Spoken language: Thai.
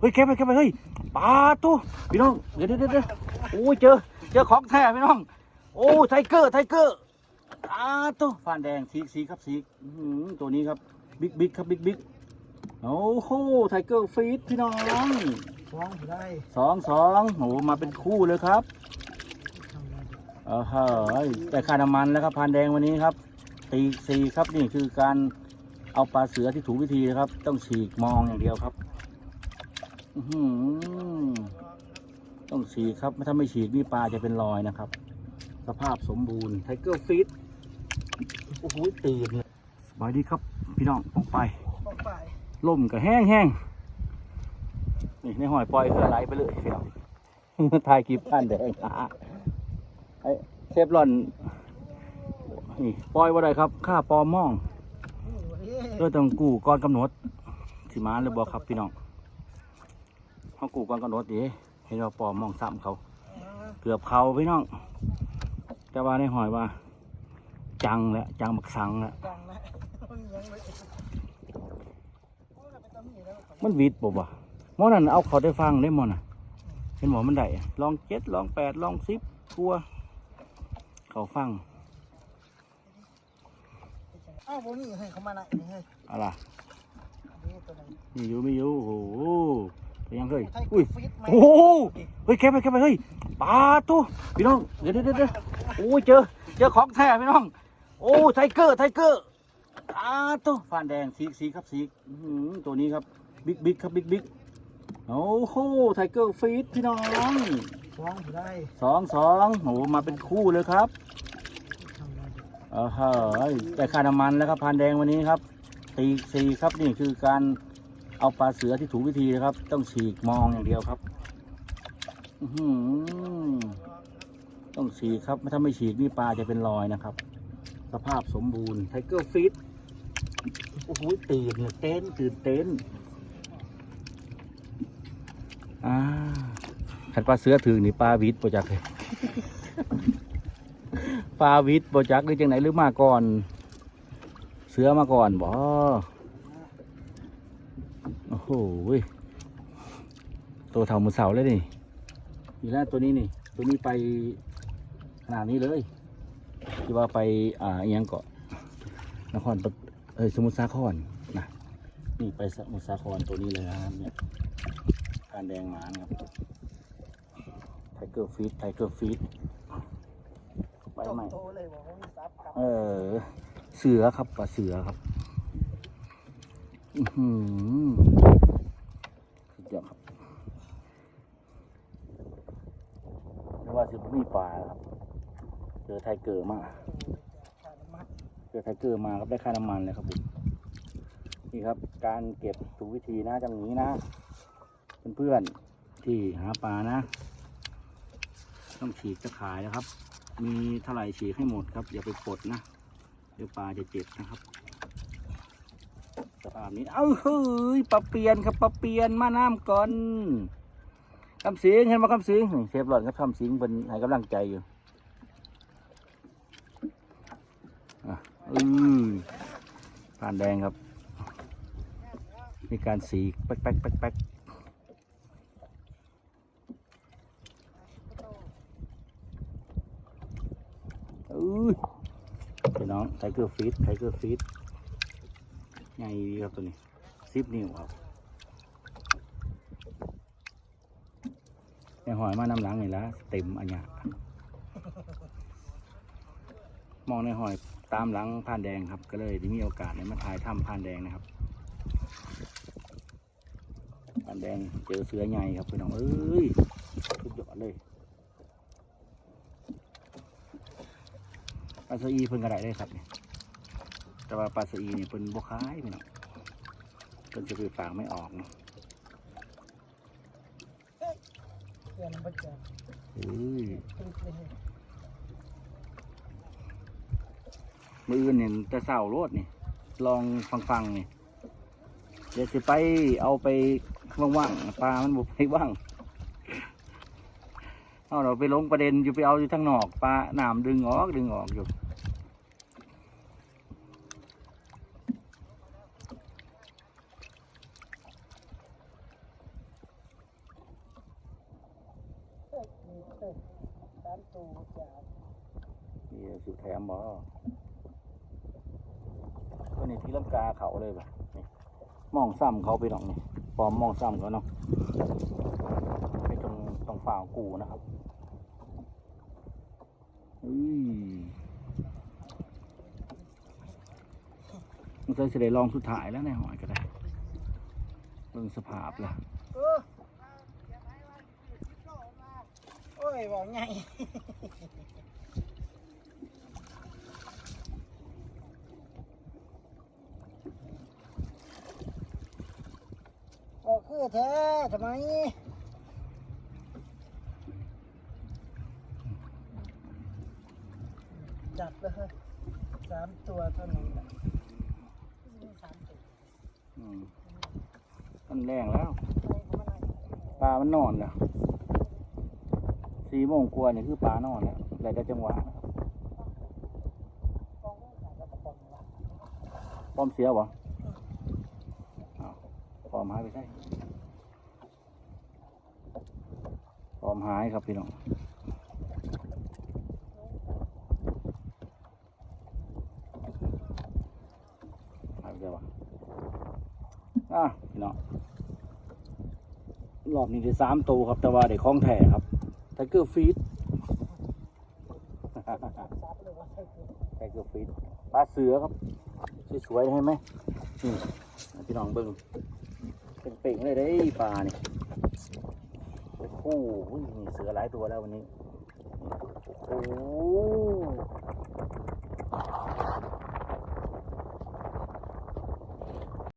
เฮ้ยแคบไปแคบไปเฮ้ยปลาตัวพี่น้องเดี๋ยวเดี๋ยวเดี๋ยวเดี๋ยวโอ้ยเจอเจอของแท้พี่น้อง โอ้ไทเกอร์ไทเกอร์ปลาตัวฟานแดงสีสีครับสีอื้อหือตัวนี้ครับบิ๊กบิ๊กครับบิ๊กบิ๊กโอ้โหไทเกอร์ฟีดพี่น้องฟ้องได้สองสองโอ้โหมาเป็นคู่เลยครับทำอะไรเออเฮ้ยแต่ค่าน้ำมันแล้วครับพานแดงวันนี้ครับ ตีสี่ครับนี่คือการเอาปลาเสือที่ถูกวิธีนะครับ ต้องฉีกมองอย่างเดียวครับอื้อหือ ต้องฉีกครับถ้าไม่ฉีกนี่ปลาจะเป็นรอยนะครับ สภาพสมบูรณ์ไทเกอร์ฟิตโอ้โหตื่นเลยสบายดีครับ พี่น้องออกไปฟ้องไปล่มก็แห้งแห้งนี่ในหอยปล่อยเพื่อไหลไปเลยพี่น้องถ่ายคลิปผ่านแดงอะไอ้เชฟรอนนี่ปล่อยว่าไรครับค่าปอมม่องเพื่อต้องกู้ก่อนกำหนดสิมาเลยบอกครับพี่น้อง เขากู้ก่อนกำหนดดิเห็นว่าปอมม่องซ้ำเขา เกือบเขาพี่น้อง แต่ว่าในหอยว่า จังแล้วจังบักสังแล้วดังนะมันยังไม่โอ้ยไปตำหนิแล้วมันวิดบ่บ่หมอนั่นเอาเขาได้ฟังได้หมอน่ะเห็นหมอมันได้อะลองเจ็ดลองแปดลองสิบทัว เขาฟังอ้าวโบนี่ให้เขามาไหนนี่เฮ้ยอะไรนี่ตัวไหนมีอยู่มีอยู่โอ้โหไป ยังเฮ้ยไทยอุ้ยฟิตไหมโอ้โหเฮ้ยแคบไปแคบไปเฮ้ยปลาตัวพี่น้องเดี๋ยวเดี๋ยวเดี๋ยวเดี๋ยวโอ้ยเจอเจอของแท้พี่น้อง โอ้ไทเกอร์ไทเกอร์ปลาตัวฟานแดงสีสีครับสีอื้อหือตัวนี้ครับบิ๊กบิ๊กครับบิ๊กบิ๊กโอ้โหไทเกอร์ฟีดพี่น้องฟ้องได้สองสองโหมาเป็นคู่เลยครับทำอะไรเออเฮ้ยแต่ค่าน้ำมันแล้วครับพานแดงวันนี้ครับตีสี่ครับนี่คือการ เอาปลาเสือที่ถูกวิธีนะครับ ต้องฉีกมองอย่างเดียวครับอืต้องฉีกครับถ้าไม่ฉีกนี่ปลาจะเป็นรอยนะครับ สภาพสมบูรณ์ไทเกอร์ฟิตโอ้โหตื่นเลยเต้นตื่นเต้นอ่าขันปลาเสือถือนี่ปลาวิทย์ปจักเลยปลาวิทย์บจักหรือจังไหนหรือมาก่อน เสือมาก่อนบ่โอ้โหเว้ยตัวเท่ามือเสาเลยนี่นี่แล้วตัวนี้นี่ ตัวนี้ไปขนาดนี้เลยที่ว่าไปอ่าอหยังเกาะนครปฐเอ้ยสมุทรสาครนะนี่ไปสมุทรสาครตัวนี้เลยนะครับเนี่ยการแดงหมานครับไทเกอร์ฟีดไทเกอร์ฟีดไปใหม่โตเลยบอกว่ามีซับครับเออเสือครับปลาเสือครับ อือ หือสุดยอดครับไม่ว่าจะมีปลาครับ เจอไทเกอร์มาขาดมัดเจอไทเกอร์มาครับได้ค่าน้ำมันเลยครับผมนี่ครับ การเก็บถูกวิธีนะจังนี้นะ เพื่อนๆที่หาปลานะ ต้องฉีกตะขายนะครับ มีเท่าไหร่ฉีกให้หมดครับ อย่าไปปลดนะ เดี๋ยวปลาจะเจ็บนะครับ สภาพนี้ เอ้าเฮ้ยปลาเปลี่ยนครับปลาเปลี่ยนมาน้ำก่อนคำสิงเห็นไหมคำสิงเซฟหลอดครับคำสิงเป็นให้กำลังใจอยู่อะอือผ่านแดงครับ มีการสีแป๊กแป๊กแป๊กแป๊กอุ้ยพี่น้องไทเกอร์ฟีดไทเกอร์ฟีด ไงดีครับตัวนี้ซิปนิ้วครับในหอยมาน้ำหลังนี่ละเต็มอันเนี้ยมองในหอยตามหลังผ่านแดงครับ ก็เลยได้มีโอกาสได้มาถ่ายถ้ำผ่านแดงนะครับผ่านแดงเจอเสือใหญ่ครับพี่น้องเอ้ยสุดยอดเลยปลาสอีเพิ่นกระไดได้ครับเนี่ย แต่ว่าปลาสอีนี่เพิ่นบกคายพี่น้องเพิ่นจะไปฝากไม่ออกเนาะเพื่อนมันจะเอ้ยตึกเลยมืออื่นเนี่ยจะเศร้าโลดนี่ ลองฟังฟังๆนี่เดี๋ยวจะไปเอาไปว่างๆปลามันบุไปว่างเอาเราไปลงประเด็นอยู่ไปเอาอยู่ทางนอกปลาหนามดึงออกดึงออกอยู่ สามตัวจ้ามีสุดแถมบ่ก็นี่ที่ลำกาเขาเลยแบบนี่มองซ้ำเขาไปหน่องนี่ปลอมมองซ้ำเขาเนาะไปตรงตรงฝ่ากูนะครับอุ้ยมันเคยเสได็จลองสุดท้ายแล้วในหอยก็ได้เบิ่งสภาพละ เออโอ้ ยบอกไงบอกคือแท้ทำไมจัดเลยสามตัวเท่านั้นแหละสามตัวอืมมันแรงแล้วอะไรก็ไม่ได้ปลามันนอนแล้ว สี่โมงกว่านี่คือปลานอนแล้วแล้วแต่จังหวะนะครับกองสามกระป๋องละพร้อมเสียวะอ้าวพร้อมหายไปใช่พร้อมหายครับพี่น้องหายไปใช่ปะอะพี่น้องรอบนี้ได้สามตัวครับ แต่ว่าได้คล้องแถ่ครับ ทเกอร์ฟีดไทเกอร์ฟีดปลาเสือครับสวยๆให้ไหมนี่พี่น้องเบิ้งเป็นเป่งเลยได้ปลานี่โอ้โหมีเสือหลายตัวแล้ววันนี้ โอ้โห